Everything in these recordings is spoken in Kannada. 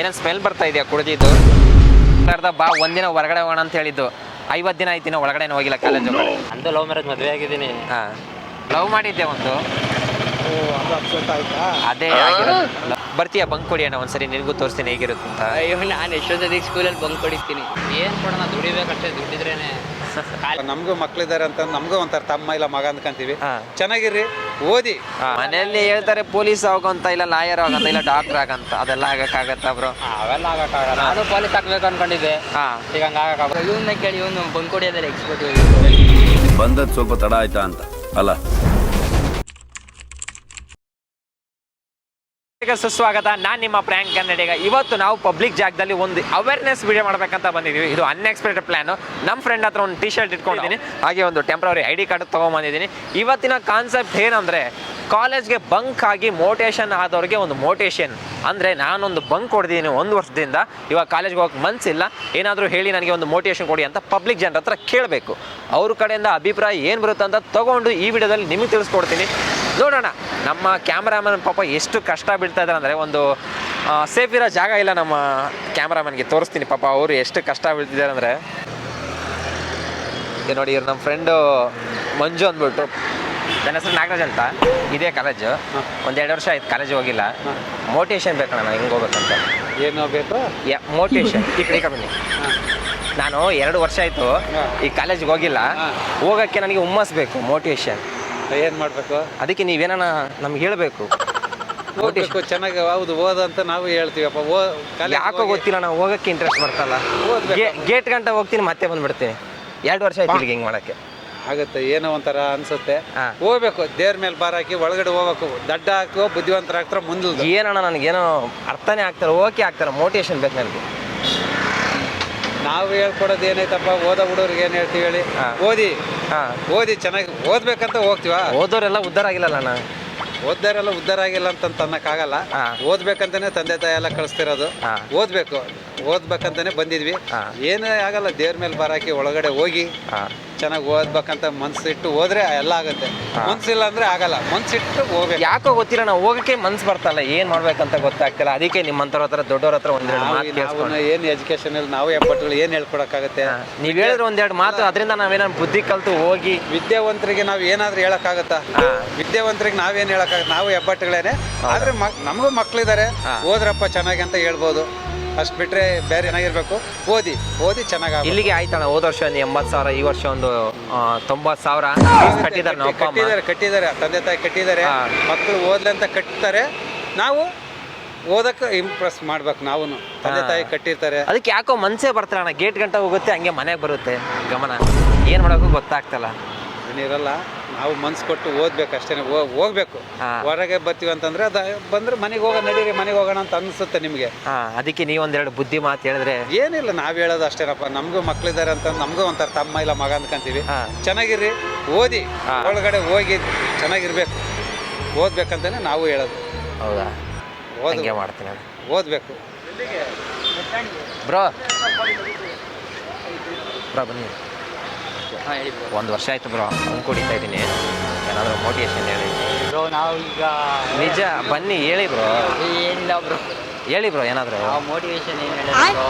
ಏನೇನು ಸ್ಮೆಲ್ ಬರ್ತಾ ಇದೆಯಾ ಕುಡಿದಿದ್ದು? ಅರ್ಧ ಬಾ ಒಂದಿನ ಹೊರಗಡೆ ಹೋಗೋಣ ಅಂತ ಹೇಳಿದ್ದು. ಐವತ್ತು ದಿನ ಆಯ್ತಿನ ಒಳಗಡೆ ಹೋಗಿಲ್ಲ ಕಾಲೇಜ್ ಅಂದ ಲವ್ ಮ್ಯಾರೇಜ್ ಮದುವೆ ಆಗಿದ್ದೀನಿ. ಹಾಂ. ಲವ್ ಮಾಡಿದ್ದೆ ಒಂದು? ಅದು ಅಪ್ಸೆಟ್ ಆಯ್ತಾ? ಅದೇ ಬರ್ತೀಯ ಬರ್ತೀಯಾ ಬಂಕ್ ಕೊಡಿ ಅಣ್ಣ ಒಂದ್ಸರಿ ನಿನಗೂ ತೋರಿಸ್ತೀನಿ ಹೇಗಿರುತ್ತೆ ಅಂತ. ಅಯ್ಯೋ ನಾನು ಎಷ್ಟೊತ್ತಿಗೆ ಸ್ಕೂಲಲ್ಲಿ ಬಂಕ್ ಕೊಡಿಸ್ತೀನಿ ಏನು ಕೊಡೋಣ ದುಡಿಬೇಕಷ್ಟೇ ದುಡ್ಡಿದ್ರೇನೆ. ನಮಗೂ ಮಕ್ಳಿದ್ದಾರೆ ಅಂತ ನಮಗೂ ಒಂಥರ ತಮ್ಮ ಇಲ್ಲ ಮಗ ಅಂದ್ಕಂತೀವಿ. ಚೆನ್ನಾಗಿರ್ರಿ ಓದಿ. ಮನೆಯಲ್ಲಿ ಹೇಳ್ತಾರೆ ಪೊಲೀಸ್ ಆಗೋಂತ ಇಲ್ಲ ಲಾಯರ್ ಆಗಂತ ಇಲ್ಲ ಡಾಕ್ಟರ್ ಆಗಂತ ಅದೆಲ್ಲ ಆಗಕ್ಕಾಗತ್ತಾ ಬ್ರೋ? ಅವೆಲ್ಲ ಆಗಕ್ಕಾಗಲ್ಲ. ನಾನು ಪೊಲೀಸ್ ಹಾಕ್ಬೇಕು ಅನ್ಕೊಂಡಿದ್ದೆ. ಹಾ. ಈಗ ಹಂಗೆ ಆಗಕ್ಕಾಗಲ್ಲ. ಇವನ್ನ ಕೇಳಿ ಇವನು ಬಂದ್ಕೊಡಿಯೋದಲ್ಲ ಎಕ್ಸ್ಪರ್ಟ್ ಬಂದದ್ದು ಸ್ವಲ್ಪ ತಡ ಆಯ್ತಾ ಅಂತ. ಅಲ್ಲ. ಈಗ ಸುಸ್ವಾಗತ. ನಾನು ನಿಮ್ಮ ಪ್ರ್ಯಾಂಕ್ ಕನ್ನಡಿಗ. ಇವತ್ತು ನಾವು ಪಬ್ಲಿಕ್ ಜಾಗದಲ್ಲಿ ಒಂದು ಅವೇರ್ನೆಸ್ ವಿಡಿಯೋ ಮಾಡಬೇಕಂತ ಬಂದಿದ್ದೀವಿ. ಇದು ಅನ್ಎಕ್ಸ್ಪೆಕ್ಟೆಡ್ ಪ್ಲಾನ್ ನಮ್ಮ ಫ್ರೆಂಡ್ ಹತ್ರ ಒಂದು ಟೀ ಶರ್ಟ್ ಇಟ್ಕೊಂಡಿದ್ದೀನಿ. ಹಾಗೆ ಒಂದು ಟೆಂಪ್ರವರಿ ಐ ಡಿ ಕಾರ್ಡ್ ತೊಗೊಂಬಂದಿದ್ದೀನಿ. ಇವತ್ತಿನ ಕಾನ್ಸೆಪ್ಟ್ ಏನಂದರೆ ಕಾಲೇಜ್ಗೆ ಬಂಕ್ ಆಗಿ ಮೋಟಿವೇಶನ್ ಆದವ್ರಿಗೆ ಒಂದು ಮೋಟಿವೇಶನ್ ಅಂದರೆ ನಾನೊಂದು ಬಂಕ್ ಹೊಡೆದಿದ್ದೀನಿ ಒಂದು ವರ್ಷದಿಂದ. ಇವಾಗ ಕಾಲೇಜ್ಗೆ ಹೋಗಕ್ಕೆ ಮನಸ್ಸಿಲ್ಲ ಏನಾದರೂ ಹೇಳಿ ನನಗೆ ಒಂದು ಮೋಟಿವೇಶನ್ ಕೊಡಿ ಅಂತ ಪಬ್ಲಿಕ್ ಜನರ ಹತ್ರ ಕೇಳಬೇಕು. ಅವ್ರ ಕಡೆಯಿಂದ ಅಭಿಪ್ರಾಯ ಏನು ಬರುತ್ತೆ ಅಂತ ತೊಗೊಂಡು ಈ ವಿಡಿಯೋದಲ್ಲಿ ನಿಮಗೆ ತಿಳಿಸ್ಕೊಡ್ತೀನಿ. ನೋಡೋಣ. ನಮ್ಮ ಕ್ಯಾಮ್ರಾಮನ್ ಪಾಪ ಎಷ್ಟು ಕಷ್ಟ ಬೀಳ್ತಾ ಇದ್ದಾರೆ ಅಂದರೆ ಒಂದು ಸೇಫ್ ಇರೋ ಜಾಗ ಇಲ್ಲ ನಮ್ಮ ಕ್ಯಾಮ್ರಾಮನ್ಗೆ. ತೋರಿಸ್ತೀನಿ ಪಾಪ ಅವರು ಎಷ್ಟು ಕಷ್ಟ ಬೀಳ್ತಿದ್ದಾರೆ ಅಂದರೆ. ನೋಡಿ ಇವ್ರು ನಮ್ಮ ಫ್ರೆಂಡು ಮಂಜು ಅಂದ್ಬಿಟ್ಟು ನನ್ನ ಹೆಸರು ನಾಗರಾಜ್ ಅಂತ. ಇದೇ ಕಾಲೇಜು ಒಂದೆರಡು ವರ್ಷ ಆಯ್ತು ಕಾಲೇಜ್ ಹೋಗಿಲ್ಲ. ಮೋಟಿವೇಶನ್ ಬೇಕು ನಾನು ಹೆಂಗೆ ಹೋಗ್ಬೇಕಂತ ಏನು ಬೇಕು? ಮೋಟಿವೇಶನ್ ಈ ಕಡೆ ಕಮ್ಮಿ ನಾನು ಎರಡು ವರ್ಷ ಆಯಿತು ಈ ಕಾಲೇಜ್ಗೆ ಹೋಗಿಲ್ಲ. ಹೋಗೋಕ್ಕೆ ನನಗೆ ಹುಮ್ಮಸ್ ಬೇಕು ಮೋಟಿವೇಶನ್ ಏನು ಮಾಡಬೇಕು? ಅದಕ್ಕೆ ನೀವೇನ ನಮ್ಗೆ ಹೇಳಬೇಕು. ಓದಬೇಕು ಚೆನ್ನಾಗಿ ಹೌದು ಓದಂತ ನಾವು ಹೇಳ್ತೀವಪ್ಪ. ಓ ಯಾಕೋ ಗೊತ್ತಿಲ್ಲ ನಾವು ಹೋಗಕ್ಕೆ ಇಂಟ್ರೆಸ್ಟ್ ಮಾಡ್ತಲ್ಲ ಓದ್ಬೇಕು. ಗೇಟ್ ಗಂಟ ಹೋಗ್ತೀನಿ ಮತ್ತೆ ಬಂದ್ಬಿಡ್ತೀನಿ. ಎರಡು ವರ್ಷ ಆಯ್ತು ಇಲ್ಲಿಗೆ ಹಿಂಗೆ ಮಾಡಕ್ಕೆ. ಆಗುತ್ತೆ ಏನೋ ಒಂಥರ ಅನ್ಸುತ್ತೆ. ಹೋಗ್ಬೇಕು ದೇವ್ರ ಮೇಲೆ ಬಾರ್ ಹಾಕಿ ಒಳಗಡೆ ಹೋಗ್ಬೇಕು. ದಡ್ಡ ಹಾಕೋ ಬುದ್ಧಿವಂತರ ಹಾಕ್ತಾರ ಮುಂದೆ ಏನಣ್ಣ ನನಗೇನೋ ಅರ್ಥನೇ ಆಗ್ತಾರೆ ಓಕೆ ಆಗ್ತಾರೆ ಮೋಟಿವೇಶನ್ ಬೇಕು ನನಗೆ. ನಾವು ಹೇಳ್ಕೊಡೋದು ಏನೈತಪ್ಪ ಓದ ಹುಡುಗರಿಗೆ ಏನು ಹೇಳ್ತೀವಿ ಹೇಳಿ? ಓದಿ. ಓದಿ ಚೆನ್ನಾಗಿ ಓದ್ಬೇಕಂತ ಹೋಗ್ತೀವ? ಓದೋರೆಲ್ಲ ಉದ್ದಾರ ಆಗಿಲ್ಲಲ್ಲ ಅಣ್ಣ? ಓದ್ದಾರೆಲ್ಲ ಉದ್ದಾರ ಆಗಿಲ್ಲ ಅಂತ ಅನ್ನಕ್ಕಾಗಲ್ಲ. ಓದ್ಬೇಕಂತಾನೆ ತಂದೆ ತಾಯಿ ಎಲ್ಲ ಕಳಿಸ್ತಿರೋದು. ಓದ್ಬೇಕು. ಓದ್ಬೇಕಂತಾನೆ ಬಂದಿದ್ವಿ. ಏನೇ ಆಗಲ್ಲ ದೇವ್ರ ಮೇಲೆ ಬಾರಾಕಿ ಒಳಗಡೆ ಹೋಗಿ. ಚೆನ್ನಾಗಿ ಓದ್ಬೇಕಂತ ಮನ್ಸಿಟ್ಟು ಹೋದ್ರೆ ಎಲ್ಲ ಆಗುತ್ತೆ. ಮನ್ಸಿಲ್ಲ ಅಂದ್ರೆ ಆಗಲ್ಲ. ಮನ್ಸಿಟ್ಟು ಹೋಗ್ಬೇಕು. ಯಾಕೋ ಗೊತ್ತಿಲ್ಲ ನಾವು ಹೋಗಕ್ಕೆ ಮನ್ಸು ಬರ್ತಲ್ಲ ಏನ್ ಮಾಡ್ಬೇಕಂತ ಗೊತ್ತಾಗ್ತಿಲ್ಲ. ಅದಕ್ಕೆ ನಿಮ್ಮಂತರ ಹತ್ರ ದೊಡ್ಡವ್ರ ಹತ್ರ ಒಂದೆರಡು ಏನ್ ಮಾತು ಕೇಳಿಸ್ಕೊಂಡು. ಏನು ಎಜುಕೇಶನ್ ಅಲ್ಲಿ ನಾವು ಹೆಬ್ಬಟ್ಟುಗಳು ಏನು ಹೇಳ್ಕೊಡಕ್ಕಾಗತ್ತೆ? ನೀವು ಹೇಳಿದ್ರೆ ಒಂದೆರಡು ಮಾತು ಅದರಿಂದ ನಾವೇನಾದ್ರು ಬುದ್ಧಿ ಕಲ್ತು ಹೋಗಿ. ವಿದ್ಯಾವಂತರಿಗೆ ನಾವು ಏನಾದ್ರೂ ಹೇಳಕ್ಕಾಗತ್ತಾ. ವಿದ್ಯಾವಂತರಿಗೆ ನಾವೇನು ಹೇಳಕ್ಕಾಗತ್ತೆ? ನಾವು ಹೆಬ್ಬಟ್ಟುಗಳೇನೆ ಆದ್ರೆ ನಮಗೂ ಮಕ್ಳಿದ್ದಾರೆ ಹಾ. ಓದ್ರಪ್ಪ ಚೆನ್ನಾಗಿ ಅಂತ ಹೇಳ್ಬೋದು. ಅಷ್ಟು ಬಿಟ್ಟರೆ ಬೇರೆ ಏನಾಗಿರಬೇಕು? ಓದಿ ಓದಿ ಚೆನ್ನಾಗಿ ಇಲ್ಲಿಗೆ ಆಯ್ತಣ್ಣ ಹೋದ ವರ್ಷ ಒಂದು ಎಂಬತ್ತು ಸಾವಿರ ಈ ವರ್ಷ ಒಂದು ತೊಂಬತ್ತು ಸಾವಿರ. ಕಟ್ಟಿದ್ದಾರೆ ನಮ್ಮ ಅಪ್ಪ ಅಮ್ಮ. ಕಟ್ಟಿದ್ದಾರೆ ಕಟ್ಟಿದ್ದಾರೆ. ತಂದೆ ತಾಯಿ ಕಟ್ಟಿದ್ದಾರೆ. ಹಾ. ಮಕ್ಕಳು ಓದ್ಲಿ ಅಂತ ಕಟ್ತಾರೆ. ನಾವು ಓದಕ್ಕೆ ಇಂಪ್ರೆಸ್ ಮಾಡ್ಬೇಕು ನಾವು ತಂದೆ ತಾಯಿ ಕಟ್ಟಿರ್ತಾರೆ. ಅದಕ್ಕೆ ಯಾಕೋ ಮನ್ಸೇ ಬರ್ತಾರೆ ಅಣ್ಣ. ಗೇಟ್ ಗಂಟ ಹೋಗುತ್ತೆ ಹಂಗೆ ಮನೆಗೆ ಬರುತ್ತೆ. ಗಮನ. ಏನು ಮಾಡೋಕ್ಕೂ ಗೊತ್ತಾಗ್ತಲ್ಲ. ಏನಿರಲ್ಲ. ನಾವು ಮನ್ಸು ಕೊಟ್ಟು ಓದ್ಬೇಕು ಅಷ್ಟೇ ಹೋಗ್ಬೇಕು. ಹೊರಗೆ ಬರ್ತೀವಿ ಅಂತಂದ್ರೆ ಅದ ಬಂದ್ರೆ ಮನೆಗೆ ಹೋಗ ನಡೀರಿ ಮನೆಗೆ ಹೋಗೋಣ ಅಂತ ಅನ್ಸುತ್ತೆ ನಿಮಗೆ. ಅದಕ್ಕೆ ನೀವು ಒಂದೆರಡು ಬುದ್ಧಿ ಮಾತು ಹೇಳಿದ್ರೆ. ಏನಿಲ್ಲ ನಾವು ಹೇಳೋದು ಅಷ್ಟೇನಪ್ಪ. ನಮಗೂ ಮಕ್ಳಿದ್ದಾರೆ ಅಂತ ನಮಗೂ ಒಂಥರ ತಮ್ಮ ಇಲ್ಲ ಮಗ ಅಂದ್ಕೊಂತೀವಿ. ಚೆನ್ನಾಗಿರ್ರಿ ಓದಿ. ಒಳಗಡೆ ಹೋಗಿ ಚೆನ್ನಾಗಿರ್ಬೇಕು. ಓದ್ಬೇಕಂತಾನೆ ನಾವು ಹೇಳೋದು. ಹೌದಾ? ಓದಂಗೆ ಮಾಡ್ತೀನಿ ಓದಬೇಕು. ಬ್ರೋ. ಬ್ರೋ ಬನ್ನಿ. ಹೇಳಿ ಬ್ರೋ ಒಂದು ವರ್ಷ ಆಯ್ತು ಬ್ರೋ ಅಂದ್ಕೊಡಿತಾ ಕುಡಿತಾ ಇದ್ದೀನಿ ಏನಾದರೂ ಮೋಟಿವೇಶನ್ ಹೇಳಿ. ಬ್ರೋ ನಾವು ಈಗ ನಿಜ ಬನ್ನಿ ಹೇಳಿ ಬ್ರೋ ಏನಿಲ್ಲ ಬ್ರೋ ಹೇಳಿ ಬ್ರೋ ಏನಾದರೂ. ನಾವು ಮೋಟಿವೇಶನ್ ಏನು ಹೇಳಿದ್ರು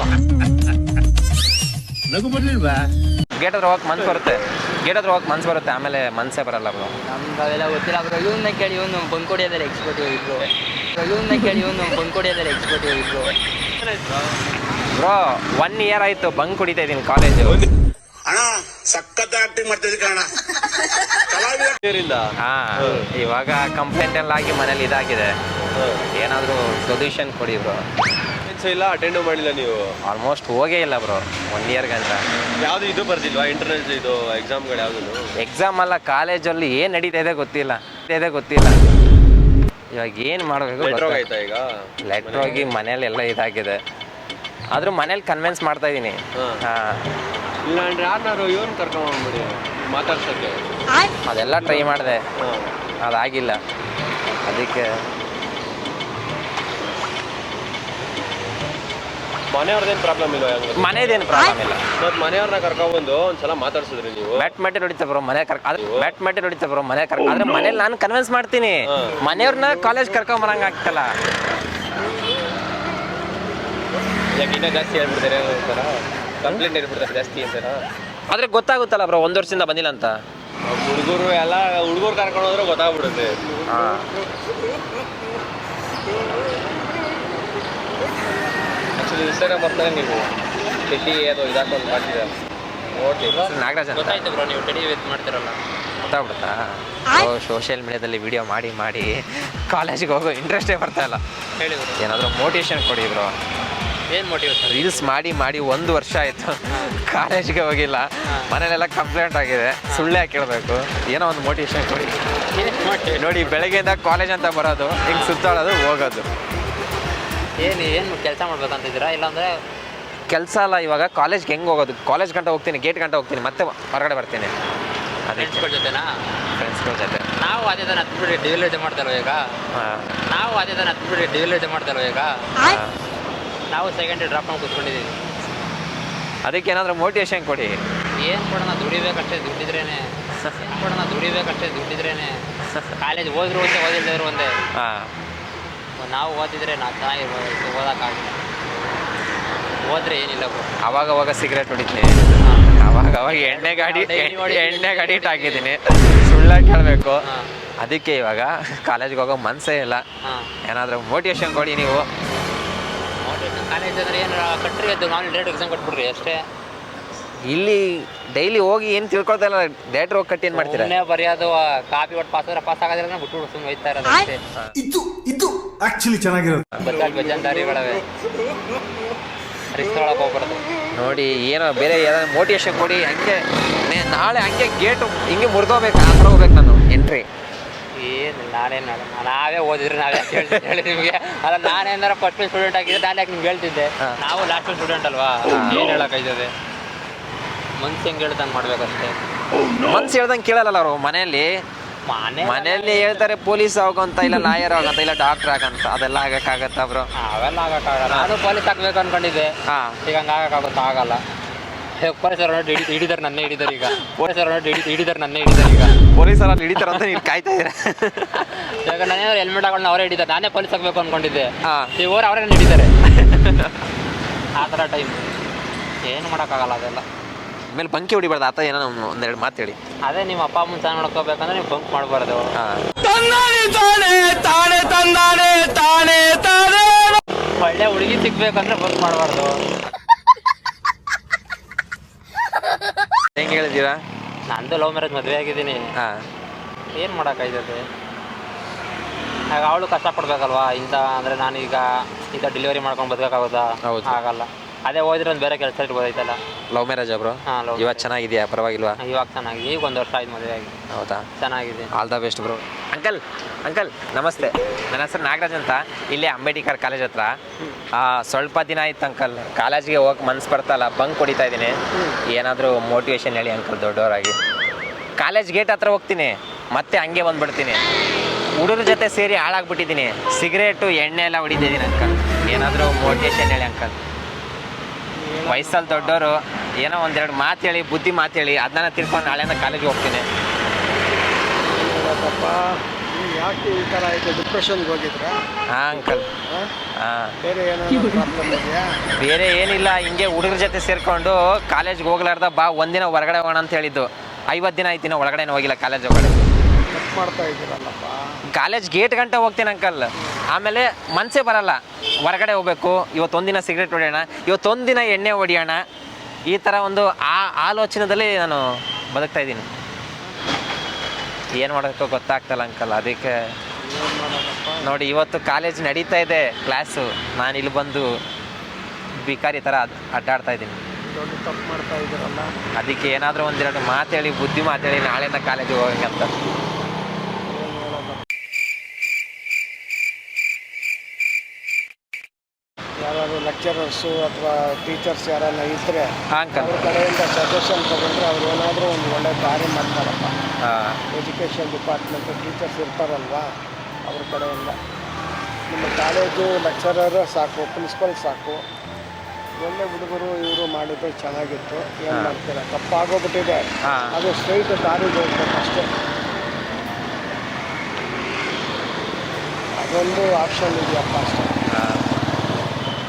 ಗೇಟ್ ಹತ್ರ ಹೋಗಕ್ಕೆ ಮನ್ಸು ಬರುತ್ತೆ. ಗೇಟ್ ಹತ್ರ ಹೋಗಕ್ಕೆ ಮನ್ಸು ಬರುತ್ತೆ ಆಮೇಲೆ ಮನ್ಸೇ ಬರಲ್ಲ ಬ್ರೋ ನಮ್ಗೆ ಅವೆಲ್ಲ ಗೊತ್ತಿಲ್ಲ ಬ್ರೋ ಇವನ್ನ ಕೇಳಿ ಇವನು ಬಂಕ್ ಹೊಡಿಯೋದಲ್ಲಿ ಎಕ್ಸ್ಪರ್ಟ್ ಇಬ್ರು ಇವನ್ನ ಕೇಳಿ ಇವನು ಬಂಕ್ ಹೊಡಿಯೋದಲ್ಲಿ ಎಕ್ಸ್ಪರ್ಟ್ ಇಬ್ರು ಬ್ರೋ ಒನ್ ಇಯರ್ ಆಯಿತು ಬಂಕ್ ಕುಡಿತಾ ಇದ್ದೀನಿ ಕಾಲೇಜು ಅಣ್ಣ ಸಖತ್ ಆಕ್ಟಿಂಗ್ ಮಾಡ್ತಿದ್ದೆ ಕಾರಣ ಕಲಾವಿದ. ಹಾಂ ಇವಾಗ ಕಂಪ್ಲೇಂಟ್ ಎಲ್ಲ ಆಗಿ ಮನೇಲಿ ಇದಾಗಿದೆ. ಏನಾದರೂ ಸೊಲ್ಯೂಷನ್ ಕೊಡಿ ಬ್ರೋ ಇಲ್ಲ ಅಟೆಂಡ್ ಮಾಡಿಲ್ಲ ನೀವು. ಆಲ್ಮೋಸ್ಟ್ ಹೋಗೇ ಇಲ್ಲ ಬ್ರೋ ಒನ್ ಇಯರ್ ಗಂಟ. ಯಾವ್ದು ಇದು ಬರ್ದಿಲ್ವಾ? ಇಂಟರ್ನೆಟ್ ಇದು ಎಕ್ಸಾಮ್ಗಳು ಯಾವ್ದು? ಎಕ್ಸಾಮ್ ಅಲ್ಲ ಕಾಲೇಜಲ್ಲಿ ಏನು ನಡೀತಾ ಇದೆ ಗೊತ್ತಿಲ್ಲ. ಇದೆ ಗೊತ್ತಿಲ್ಲ. ಇವಾಗ ಏನು ಮಾಡಬೇಕು ಲೆಟ್ರೋಗ್ ಆಯ್ತಾ ಈಗ? ಲೆಟ್ರ್ ಹೋಗಿ ಮನೇಲಿ ಎಲ್ಲ ಇದಾಗಿದೆ. ಆದ್ರೂ ಮನೇಲಿ ಕನ್ವಿನ್ಸ್ ಮಾಡ್ತಾ ಇದ್ದೀನಿ ಹಾ. ಹಾಂ ಇಲ್ಲ ಅಂದ್ರೆ ಯಾರನ್ನಾರು ಇವನ್ ಕರ್ಕೊಂಡ್ಬಿಡಿ ಮಾತಾಡ್ಸಕ್ಕೆ. ಅದೆಲ್ಲ ಟ್ರೈ ಮಾಡಿದೆ. ಅದಾಗಿಲ್ಲ. ಅದಕ್ಕೆ ಮನೆಯವ್ರದೇನು ಪ್ರಾಬ್ಲಮ್ ಹೆಂಗ ಮನೇದೇನು ಪ್ರಾಬ್ಲಮ್ ಇಲ್ಲ. ಮತ್ ಮನೆಯವ್ರನ್ನ ಕರ್ಕೊಂಡ್ಬಂದು ಒಂದ್ಸಲ ಮಾತಾಡ್ಸಿದ್ರಿ ನೀವು? ಮ್ಯಾಟ್ ಮ್ಯಾಟೆ ಹೊಡಿತಾ ಬ್ರೋ ಮನೆ ಕರ್ಕ ಆದ್ರೆ ಮ್ಯಾಟ್ ಮ್ಯಾಟೆ ಹೊಡಿತಾ ಬ್ರೋ ಮನೆ ಕರ್ಕ ಆದ್ರೆ ಮನೇಲಿ ನಾನು ಕನ್ವಿನ್ಸ್ ಮಾಡ್ತೀನಿ. ಮನೆಯವ್ರನ್ನ ಕಾಲೇಜ್ ಕರ್ಕೊಂಬರಂಗ ಆಗ್ತಲ್ಲ. ಜಾಸ್ತಿ ಹೇಳ್ಬಿಡ್ತಾರೆ ಕಂಪ್ಲೇಂಟ್ ಹೇಳ್ಬಿಡ್ತಾರೆ ಜಾಸ್ತಿ ಅಂತಾರ ಆದ್ರೆ ಗೊತ್ತಾಗುತ್ತಲ್ಲ ಬ್ರೋ ಒಂದು ವರ್ಷದಿಂದ ಬಂದಿಲ್ಲ ಅಂತ. ಹುಡುಗರು ಎಲ್ಲ ಹುಡುಗರು ಕರ್ಕೊಂಡು ಹೋದ್ರೆ ಗೊತ್ತಾಗ್ಬಿಡುತ್ತೆ. ಆ್ಯಕ್ಚುಲಿ ಇನ್ಸ್ಟಾಗ್ರಾಮ್ ಬರ್ತಾರೆ ನೀವು. ಡೆಲ್ಲಿ ಅದು ಇದಾಕೊಂಡು ಮಾಡ್ತೀರ ನೋಡ್ತೀವಿ ನಾಗರಾಜ್ ಅಂತ. ಗೊತ್ತಾಯ್ತು ಬ್ರೋ ನೀವು ಟೆಡಿ ವೇತ್ ಮಾಡ್ತಿರಲ್ಲ. ಗೊತ್ತಾಗ್ಬಿಡುತ್ತಾ? ಸೋಷಿಯಲ್ ಮೀಡಿಯಾದಲ್ಲಿ ವಿಡಿಯೋ ಮಾಡಿ ಮಾಡಿ ಕಾಲೇಜಿಗೆ ಹೋಗೋ ಇಂಟ್ರೆಸ್ಟೇ ಬರ್ತಾ ಇಲ್ಲ. ಹೇಳಿ ಬ್ರೋ. ಏನಾದರೂ ಮೋಟಿವೇಶನ್ ಕೊಡಿ ಬ್ರೋ. ಏನು ಮೋಟಿವೇಶನ್ ರೀಲ್ಸ್ ಮಾಡಿ ಮಾಡಿ ಒಂದು ವರ್ಷ ಆಯಿತು. ಕಾಲೇಜ್ಗೆ ಹೋಗಿಲ್ಲ. ಮನೇಲೆಲ್ಲ ಕಂಪ್ಲೇಂಟ್ ಆಗಿದೆ. ಸುಳ್ಳೆ ಹಾಕಿಡ್ಬೇಕು ಏನೋ ಒಂದು ಮೋಟಿವೇಶನ್ ಕೊಡಿ. ನೋಡಿ ಬೆಳಗ್ಗೆಯಿಂದ ಕಾಲೇಜ್ ಅಂತ ಬರೋದು ಹಿಂಗೆ ಸುತ್ತಾಡೋದು ಹೋಗೋದು. ಏನು ಏನು ಕೆಲಸ ಮಾಡ್ಬೇಕಂತಿದ್ದೀರಾ ಇಲ್ಲಾಂದ್ರೆ ಕೆಲಸ ಅಲ್ಲ ಇವಾಗ ಕಾಲೇಜ್ಗೆ ಹೆಂಗೆ ಹೋಗೋದು? ಕಾಲೇಜ್ ಗಂಟ ಹೋಗ್ತೀನಿ ಗೇಟ್ ಗಂಟ ಹೋಗ್ತೀನಿ ಮತ್ತೆ ಹೊರಗಡೆ ಬರ್ತೀನಿ. ಫ್ರೆಂಡ್ಸ್ಗಳ ಜೊತೆನಾ? ಫ್ರೆಂಡ್ಸ್ಗಳ ಜೊತೆ. ನಾವು ಅದೇ ಥರ ಹತ್ಬಿಟ್ಟು ಡಿವಿಲೇಜ್ ಮಾಡ್ತಾರೋ ಈಗ? ನಾವು ಅದೇ ಥರ ಹತ್ಬಿಟ್ಟು ಡಿವಿಲೇಜ್ ಮಾಡ್ತಾರೋ ಈಗ? ನಾವು ಸೆಕೆಂಡ್ ಡ್ರಾಪ್ ಮಾಡಿ ಕೂತ್ಕೊಂಡಿದ್ದೀವಿ. ಅದಕ್ಕೆ ಏನಾದರೂ ಮೋಟಿವೇಶನ್ ಕೊಡಿ. ಏನು ಕೊಡೋಣ ದುಡಿಬೇಕಷ್ಟೇ ದುಡ್ಡಿದ್ರೇನೆ. ಏನು ಕೊಡೋಣ ದುಡಿಬೇಕಷ್ಟೇ ದುಡ್ಡಿದ್ರೇನೆ. ಕಾಲೇಜ್ ಹೋದ್ರು ಒಂದೇ ಓದಿಲ್ದಿದ್ರು ಒಂದೇ. ಹಾಂ. ನಾವು ಓದಿದ್ರೆ ನಾವು ಚೆನ್ನಾಗಿರ್ಬೋದು ಓದೋಕ್ಕಾಗಿಲ್ಲ. ಓದ್ರೆ ಏನಿಲ್ಲ ಅವಾಗವಾಗ ಅವಾಗ ಅವಾಗ ಸಿಗರೇಟ್ ಹೊಡಿತೀನಿ. ಅವಾಗ ಅವಾಗ ಎಣ್ಣೆ ಗಾಡಿ. ಎಣ್ಣೆ ಗಾಡಿ ಹಾಕಿದ್ದೀನಿ. ಸುಳ್ಳಾಗಿ ಕೇಳಬೇಕು ಹಾಂ. ಅದಕ್ಕೆ ಇವಾಗ ಕಾಲೇಜ್ಗೆ ಹೋಗೋ ಮನಸ್ಸೇ ಇಲ್ಲ. ಹಾಂ. ಏನಾದರೂ ಮೋಟಿವೇಶನ್ ಕೊಡಿ ನೀವು. ಕಾಲೇಜ್ ಅಂದ್ರೆ ಏನು ಕಟ್ರಿ ಅದು ನಾನು ಡೇಟ್ ಎಕ್ಸಾಮ್ ಕಟ್ಬಿಡ್ರಿ ಅಷ್ಟೇ. ಇಲ್ಲಿ ಡೈಲಿ ಹೋಗಿ ಏನು ತಿಳ್ಕೊಳ್ತಾ ಇಲ್ಲ ಡೇಟ್ ಹೋಗಿ ಕಟ್ಟಿ ಏನು ಮಾಡ್ತೀರಾ? ಸುಮ್ಮನೆ ಬರೆಯೋದು ಕಾಪಿ ಒಟ್ಟು ಪಾಸ್ ಆದ್ರೆ ಪಾಸ್ ಆಗೋದ್ರೆ ಬಿಟ್ಟು ಸುಮ್ಮನೆ ಹೋಯ್ತಾ ಇರೋದು ಅಷ್ಟೇ. ಇದು ಇದು ಆಕ್ಚುಲಿ ಚೆನ್ನಾಗಿರೋದು. ಬಸ್ಸಲ್ಲಿ ಬೇಜಾನ್ ದಾರಿಗಳವೆ ರಿಸ್ಕ್ ಒಳಗೆ ಹೋಗ್ಬಾರ್ದು. ನೋಡಿ ಏನೋ ಬೇರೆ ಏನಾದ್ರು ಮೋಟಿವೇಶನ್ ಕೊಡಿ ಹಂಗೆ ನಾಳೆ ಹಂಗೆ ಗೇಟು ಹಿಂಗೆ ಮುರಿದೋಗ್ಬೇಕು ಆ ಥರ ಹೋಗ್ಬೇಕು ನಾನು ಎಂಟ್ರಿ ನಾನೇನು ನಾವೇ ಓದಿದ್ರೆ ನಾವೇ ಹೇಳಿ ನಿಮಗೆ. ಅಲ್ಲ ನಾನೇನಾರ ಫಸ್ಟ್ ಸ್ಟೂಡೆಂಟ್ ಆಗಿದ್ರೆ ನಾನು ಯಾಕೆ ನಿಮ್ಗೆ ಹೇಳ್ತಿದ್ದೆ? ನಾವು ಲಾಸ್ಟ್ ಸ್ಟೂಡೆಂಟ್ ಅಲ್ವಾ? ಏನು ಹೇಳೋಕ್ಕಾಯ್ತದೆ? ಮನ್ಸು ಹೆಂಗೆ ಹೇಳ್ದಂಗೆ ಮಾಡ್ಬೇಕಷ್ಟೇ. ಮನ್ಸು ಹೇಳ್ದಂಗೆ ಕೇಳಲ್ಲ ಅವರು ಮನೆಯಲ್ಲಿ ಮನೆ ಮನೆಯಲ್ಲಿ ಹೇಳ್ತಾರೆ ಪೊಲೀಸ್ ಆಗೋಂತ ಇಲ್ಲ ಲಾಯರ್ ಆಗಂತ ಇಲ್ಲ ಡಾಕ್ಟರ್ ಆಗಂತ ಅದೆಲ್ಲ ಆಗಕ್ಕಾಗತ್ತಾ ಬ್ರೋ? ಅವೆಲ್ಲ ಆಗಕ್ಕಾಗಲ್ಲ. ನಾನು ಪೊಲೀಸ್ ಆಗ್ಬೇಕು ಅನ್ಕೊಂಡಿದ್ದೆ. ಹಾಂ. ಈಗ ಹಂಗೆ ಆಗಕ್ಕಾಗುತ್ತಾ? ಆಗಲ್ಲ. ಪೊಲೀಸರು ನೋಡಿ ಹಿಡಿ ಹಿಡಿದಾರೆ ನನ್ನೇ ಹಿಡಿದಾರೆ ಈಗ. ಪೊಲೀಸರು ನೋಡಿ ಹಿಡಿ ಹಿಡಿದಾರೆ ನನ್ನೇ ಹಿಡಿದಾರೆ ಈಗ. ಪೊಲೀಸರಲ್ಲಿ ಹಿಡಿತಾರೆ ಅಂತ ನೀವು ಕಾಯ್ತಾ ಇದ್ದೀರಾ? ಇವಾಗ ನಾನೇ ಹೆಲ್ಮೆಟ್ ಹಾಕೊಂಡು ಅವರೇ ಹಿಡಿತಾರೆ ನಾನೇ ಪೊಲೀಸ್ ಹಾಕ್ಬೇಕು ಅನ್ಕೊಂಡಿದ್ದೆ. ಹಾಂ. ಈಗ ಓರ್ ಅವರೇ ಹಿಡಿದಾರೆ. ಆ ಥರ ಟೈಮ್ ಏನು ಮಾಡೋಕ್ಕಾಗಲ್ಲ ಅದೆಲ್ಲ. ಆಮೇಲೆ ಬಂಕಿ ಹೊಡಿಬಾರ್ದು. ಆತ ಏನೋ ಒಂದು ಒಂದೆರಡು ಮಾತು ಹೇಳಿ. ಅದೇ ನಿಮ್ಮ ಅಪ್ಪ ಅಮ್ಮನ ಚೆನ್ನಾಗಿ ನೋಡ್ಕೋಬೇಕಂದ್ರೆ ನೀವು ಬಂಕ್ ಮಾಡಬಾರ್ದು. ಒಳ್ಳೆ ಹುಡುಗಿ ಸಿಗ್ಬೇಕಂದ್ರೆ ಬಂಕ್ ಮಾಡಬಾರ್ದು. ಹೆಂಗೆ ಹೇಳಿದ್ದೀರಾ? ನಂದು ಲವ್ ಮ್ಯಾರೇಜ್ ಮದುವೆ ಆಗಿದ್ದೀನಿ. ಹಾಂ. ಏನು ಮಾಡೋಕ್ಕಾಯ್ತದೆ? ಆಗ ಅವಳು ಕಷ್ಟಪಡ್ಬೇಕಲ್ವಾ? ಇಂಥ ಅಂದರೆ ನಾನೀಗ ಇಂಥ ಡೆಲಿವರಿ ಮಾಡ್ಕೊಂಡು ಬದುಕೋಕ್ಕಾಗೋದಾ ಹೌದು. ಆಗಲ್ಲ ಅದೇ ಹೋದ್ರೆ ಒಂದು ಬೇರೆ ಕೆಲಸ ಇಟ್ಬೋದಾಯ್ತಲ್ಲ ಲವ್ ಮ್ಯಾರೇಜ್ ಬ್ರೋ? ಹಾಂ ಲವ್ ಇವಾಗ ಚೆನ್ನಾಗಿದೆಯಾ? ಪರವಾಗಿಲ್ವಾ? ಇವಾಗ ಚೆನ್ನಾಗಿ. ಈಗ ಒಂದು ವರ್ಷ ಆಯ್ತು ಮದುವೆ ಆಗಿ. ಹೌದಾ? ಚೆನ್ನಾಗಿದೆ. All the best bro. Uncle uncle, ನಮಸ್ತೆ. ನನ್ನ ಹೆಸರು ನಾಗರಾಜ್ ಅಂತ. ಇಲ್ಲಿ ಅಂಬೇಡ್ಕರ್ ಕಾಲೇಜ್ ಹತ್ರ. ಸ್ವಲ್ಪ ದಿನ ಆಯ್ತು ಅಂಕಲ್. ಕಾಲೇಜಿಗೆ ಹೋಗಕ್ಕೆ ಮನ್ಸು ಬರ್ತಲ್ಲ, ಬಂಕ್ ಹೊಡಿತಾ ಇದ್ದೀನಿ ಏನಾದರೂ ಮೋಟಿವೇಶನ್ ಹೇಳಿ ಅಂಕಲ್, ದೊಡ್ಡವರಾಗಿ. ಕಾಲೇಜ್ ಗೇಟ್ ಹತ್ರ ಹೋಗ್ತೀನಿ. ಮತ್ತೆ ಹಂಗೆ ಬಂದ್ಬಿಡ್ತೀನಿ. ಹುಡುಗರ ಜೊತೆ ಸೇರಿ ಹಾಳಾಗ್ಬಿಟ್ಟಿದ್ದೀನಿ ಸಿಗರೇಟು, ಎಣ್ಣೆ ಎಲ್ಲ ಹೊಡಿತಿದ್ದೀನಿ ಅಂಕಲ್. ಏನಾದರೂ ಮೋಟಿವೇಶನ್ ಹೇಳಿ ಅಂಕಲ್. ವಯಸ್ಸಲ್ಲಿ ದೊಡ್ಡವರು ಏನೋ ಒಂದೆರಡು ಮಾತು ಹೇಳಿ, ಬುದ್ಧಿ ಮಾತು ಹೇಳಿ ಅದನ್ನ ತಿಳ್ಕೊಂಡು ನಾಳೆಯಿಂದ ಕಾಲೇಜಿಗೆ ಹೋಗ್ತೀನಿ. ಯಾಕೆ ಈ ಥರ ಆಯಿತು ಡಿಪ್ರೆಷನ್ಗೆ ಹೋಗಿದ್ರೆ? ಹಾಂ ಅಂಕಲ್ ಹಾಂ? ಬೇರೆ ಏನಾದ್ರು ಪ್ರಾಬ್ಲಮ್ ಇದೆಯಾ? ಬೇರೆ ಏನಿಲ್ಲ ಹಿಂಗೆ ಹುಡುಗರ ಜೊತೆ ಸೇರಿಕೊಂಡು ಕಾಲೇಜ್ಗೆ ಹೋಗ್ಲಾರ್ದ ಬಾ ಒಂದಿನ ಹೊರಗಡೆ ಹೋಗೋಣ ಅಂತ ಹೇಳಿದ್ದು. ಐವತ್ತು ದಿನ ಆಯ್ತಿನ ಒಳಗಡೆ ಹೋಗಿಲ್ಲ ಕಾಲೇಜ್ ಒಳಗಡೆ ತಪ್ಪು ಮಾಡ್ತಾ ಇದ್ದೀರಲ್ಲಪ್ಪ. ಕಾಲೇಜ್ ಗೇಟ್ ಗಂಟೆ ಹೋಗ್ತೀನಿ ಅಂಕಲ್ ಆಮೇಲೆ ಮನಸ್ಸೇ ಬರಲ್ಲ. ಹೊರಗಡೆ ಹೋಗ್ಬೇಕು ಇವತ್ತೊಂದಿನ ಸಿಗರೇಟ್ ಹೊಡೆಯೋಣ ಇವತ್ತೊಂದಿನ ಎಣ್ಣೆ ಹೊಡಿಯೋಣ. ಈ ಥರ ಒಂದು ಆ ಆಲೋಚನೆದಲ್ಲಿ ನಾನು ಬದುಕ್ತಾ ಇದ್ದೀನಿ. ಏನು ಮಾಡೋಕ್ಕೋ ಗೊತ್ತಾಗ್ತಲ್ಲ ಅಂಕಲ್ ಅದಕ್ಕೆ ನೋಡಿ ಇವತ್ತು ಕಾಲೇಜ್ ನಡೀತಾ ಇದೆ ಕ್ಲಾಸು ನಾನು ಇಲ್ಲಿ ಬಂದು ಬಿಕಾರಿ ಥರ ಅಡ್ಡಾಡ್ತಾ ಇದ್ದೀನಿ. ದೊಡ್ಡ ತಪ್ಪು ಮಾಡ್ತಾ ಇದ್ದೀರಲ್ಲ ಅದಕ್ಕೆ ಏನಾದರೂ ಒಂದೆರಡು ಮಾತೇಳಿ ಬುದ್ಧಿ ಮಾತೇಳಿ ನಾಳೆಯಿಂದ ಕಾಲೇಜಿಗೆ ಹೋಗಂಗೆ ಅಂತ. ಯಾರಾದ್ರು ಲೆಕ್ಚರರ್ಸು ಅಥವಾ ಟೀಚರ್ಸ್ ಯಾರನ್ನ ಇದ್ದರೆ ಹಾಂ ಅವ್ರ ಕಡೆಯಿಂದ ಸಜೆಷನ್ ತಗೊಂಡ್ರೆ ಅವ್ರು ಏನಾದರೂ ಒಂದು ಒಳ್ಳೆ ದಾರಿ ಮಾಡ್ತಾರಪ್ಪ. ಎಜುಕೇಷನ್ ಡಿಪಾರ್ಟ್ಮೆಂಟ್ ಟೀಚರ್ಸ್ ಇರ್ತಾರಲ್ವಾ? ಅವ್ರ ಕಡೆಯಿಂದ. ನಿಮ್ಮ ಕಾಲೇಜು ಲೆಕ್ಚರರ್ ಸಾಕು ಪ್ರಿನ್ಸಿಪಲ್ ಸಾಕು. ಒಳ್ಳೆ ಹುಡುಗರು ಇವರು ಮಾಡಿದ್ರೆ ಚೆನ್ನಾಗಿತ್ತು. ಏನು ಮಾಡ್ತೀರಾ? ತಪ್ಪಾಗೋಗ್ಬಿಟ್ಟಿದೆ. ಅದು ಸ್ಟ್ರೈಟ್ ದಾರಿಗೆ ಹೋಗ್ಬೇಕು ಅಷ್ಟೇ. ಅದೊಂದು ಆಪ್ಷನ್ ಇದೆಯಪ್ಪ ಅಷ್ಟೇ.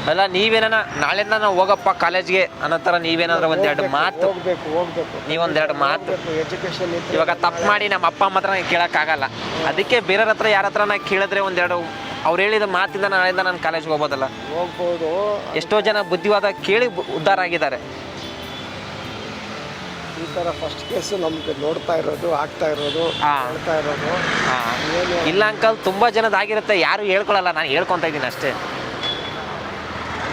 ಅಲ್ಲ ನೀವೇನ ನಾಳೆ ನಾವು ಹೋಗಪ್ಪ ಕಾಲೇಜ್ಗೆ? ಅನ್ನೋ ಥರ ನೀವೇನಾದ್ರೂ ಒಂದೆರಡು ಮಾತು. ಹೋಗ್ಬೇಕು ಹೋಗ್ಬೇಕು. ನೀವೊಂದೆರಡು ಮಾತು. ಎಜುಕೇಶನ್ ಇವಾಗ ತಪ್ಪು ಮಾಡಿ ನಮ್ಮ ಅಪ್ಪ ಅಮ್ಮ ಹತ್ರ ಕೇಳೋಕ್ಕಾಗಲ್ಲ. ಅದಕ್ಕೆ ಬೇರೆಯವ್ರ ಹತ್ರ ಯಾರ ಹತ್ರ ನಾ ಕೇಳಿದ್ರೆ ಒಂದೆರಡು ಅವ್ರು ಹೇಳಿದ ಮಾತಿಂದ ನಾಳೆಯಿಂದ ನಾನು ಕಾಲೇಜ್ಗೆ ಹೋಗೋದಲ್ಲ ಹೋಗ್ಬೋದು. ಎಷ್ಟೋ ಜನ ಬುದ್ಧಿವಾದ ಕೇಳಿ ಉದ್ಧಾರ ಆಗಿದ್ದಾರೆ. ಈ ಥರ ಫಸ್ಟ್ ಕೇಸು ನಮ್ಗೆ ನೋಡ್ತಾ ಇರೋದು ಆಗ್ತಾ ಇರೋದು. ಹೇಳ್ತಾ ಇರೋದು. ಇಲ್ಲ ಅಂಕಲ್ ತುಂಬಾ ಜನದಾಗಿರುತ್ತೆ ಯಾರು ಹೇಳ್ಕೊಳಲ್ಲ ನಾನು ಹೇಳ್ಕೊಂತ ಇದ್ದೀನಿ ಅಷ್ಟೇ.